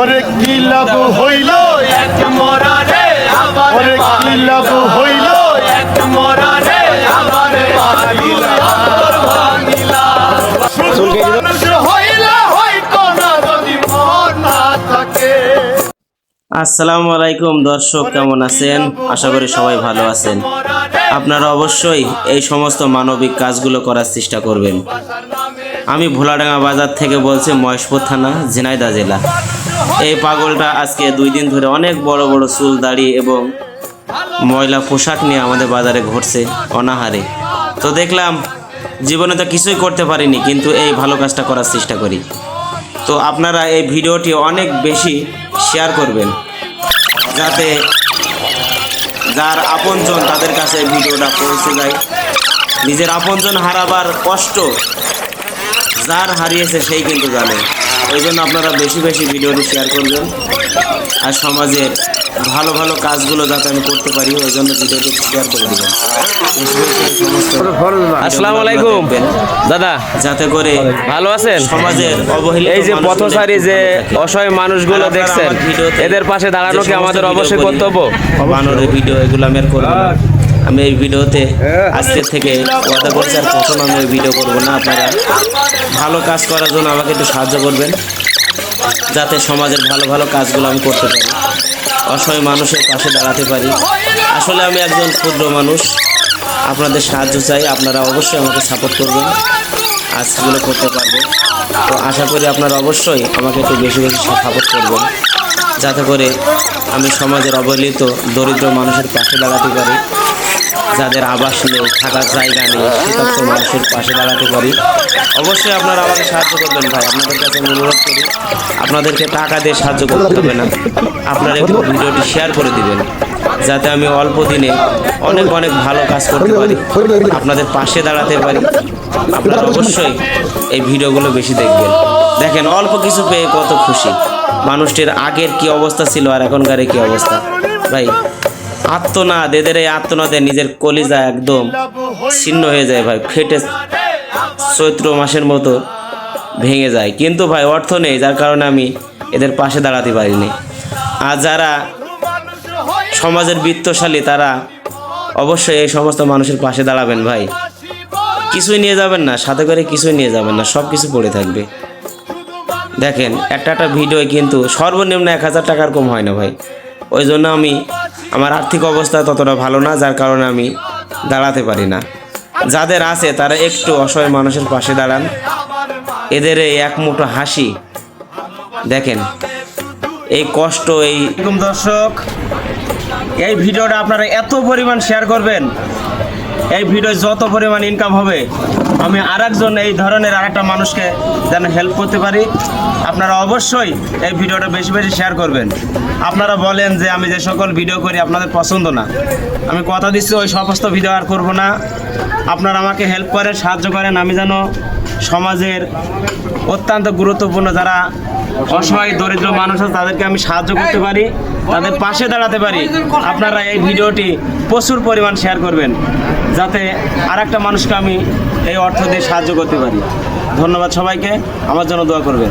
ওরে কি লাভ হইল? এক মরারে আবার ওরে কি লাভ হইল এক মরারে আবার ভাঙিলা যদি মন না থাকে। আসসালামু আলাইকুম দর্শক কেমন আছেন? আশা করি সবাই ভালো আছেন। আপনারা অবশ্যই এই সমস্ত মানবিক কাজগুলো করার চেষ্টা করবেন। আমি ভোলাডাঙ্গা বাজার থেকে বলছি মহেশপুর থানা ঝিনাইদা জেলা। এই পাগলটা আজকে দুই দিন ধরে অনেক বড় বড় চুল, দাড়ি এবং ময়লা পোশাক নিয়ে আমাদের বাজারে ঘটছে অনাহারে। তো দেখলাম জীবনে তো কিছুই করতে পারিনি, কিন্তু এই ভালো কাজটা করার চেষ্টা করি। তো আপনারা এই ভিডিওটি অনেক বেশি শেয়ার করবেন, যাতে যার আপনজন তাদের কাছে ভিডিওটা পৌঁছে যায়। নিজের আপনজন হারাবার কষ্ট যার হারিয়েছে সেই কিন্তু জানে। ওই জন্য আপনারা বেশি বেশি ভিডিওটি শেয়ার করবেন। আর সমাজের ভালো ভালো কাজগুলো যাতে আমি করতে পারি ওই জন্য ভিডিওটি শেয়ার করে দেবেন। আসসালামু আলাইকুম। দাদা যাতে করে ভালো আছেন? সমাজের অবহেলিত এই যে পথচারী যে অসহায় মানুষগুলো দেখছেন এদের পাশে দাঁড়ানো কি আমাদের অবশ্যই কর্তব্য? বানরের ভিডিও এগুলো আমি আর করব না। আমি এই ভিডিওতে আজকের থেকে ওয়াদা করছি আর কখনো আমি ওই ভিডিও করব না। আপনারা ভালো কাজ করার জন্য আমাকে একটু সাহায্য করবেন যাতে সমাজের ভালো ভালো কাজগুলো আমি করতে পারি অসহায় মানুষের পাশে দাঁড়াতে পারি। আসলে আমি একজন ক্ষুদ্র মানুষ আপনাদের সাহায্য চাই আপনারা অবশ্যই আমাকে সাপোর্ট করবেন আজগুলো করতে পারব তো আশা করি আপনারা অবশ্যই আমাকে একটু বেশি বেশি সাপোর্ট করবেন যাতে করে আমি সমাজের অবহেলিত দরিদ্র মানুষের পাশে দাঁড়াতে পারি। যাদের আবাস নেই, থাকার জায়গা নেই শীতার্থ মানুষের পাশে দাঁড়াতে পারি। অবশ্যই আপনারা আমাকে সাহায্য করবেন ভাই, আপনাদের কাছে অনুরোধ করি, আপনাদেরকে টাকা দিয়ে সাহায্য করতে হবে না। আপনারা একটু ভিডিওটি শেয়ার করে দিবেন, যাতে আমি অল্প দিনে অনেক অনেক ভালো কাজ করতে পারি, আপনাদের পাশে দাঁড়াতে পারি। আপনারা অবশ্যই এই ভিডিওগুলো বেশি দেখবেন। দেখেন, অল্প কিছু পেয়ে কত খুশি। মানুষটির আগের কি অবস্থা ছিল আর এখনকার কি অবস্থা? ভাই আত্মনাদ, এদের এই আত্মনাদে নিজের কলিজা একদম ছিন্ন হয়ে যায় ভাই, ফেটে চৈত্র মাসের মতো ভেঙে যায়। কিন্তু ভাই, অর্থ নেই, যার কারণে আমি এদের পাশে দাঁড়াতে পারিনি। আর যারা সমাজের বৃত্তশালী, তারা অবশ্যই এই সমস্ত মানুষের পাশে দাঁড়াবেন ভাই। কিছুই নিয়ে যাবেন না, সাথে করে কিছুই নিয়ে যাবেন না সব কিছু পড়ে থাকবে। দেখেন, একটা একটা ভিডিও কিন্তু সর্বনিম্ন এক হাজার টাকার কম হয় না ভাই। ওই জন্য আমি আমার আর্থিক অবস্থা ততটা ভালো না, যার কারণে আমি দাঁড়াতে পারি না। যাদের আছে, তারা একটু অসহায় মানুষের পাশে দাঁড়ান। এদের এই এক মুঠো হাসি, দেখেন, এই কষ্ট, এই দর্শক, এই ভিডিওটা আপনারা এত পরিমাণ শেয়ার করবেন এই ভিডিও যত পরিমাণ ইনকাম হবে, আমি আরেকজন এই ধরনের আরেকটা মানুষকে যেন হেল্প করতে পারি। আপনারা অবশ্যই এই ভিডিওটা বেশি বেশি শেয়ার করবেন। আপনারা বলেন যে আমি যে সকল ভিডিও করি আপনাদের পছন্দ না। আমি কথা দিচ্ছি, ওই সমস্ত ভিডিও আর করব না। আপনারা আমাকে হেল্প করেন, সাহায্য করেন, আমি যেন সমাজের অত্যন্ত গুরুত্বপূর্ণ যারা অসহায়, দরিদ্র মানুষ আছে, তাদেরকে আমি সাহায্য করতে পারি, তাদের পাশে দাঁড়াতে পারি। আপনারা এই ভিডিওটি প্রচুর পরিমাণ শেয়ার করবেন, যাতে আর একটা মানুষকে আমি এই অর্থ দিয়ে সাহায্য করতে পারি। ধন্যবাদ সবাইকে, আমার জন্য দোয়া করবেন।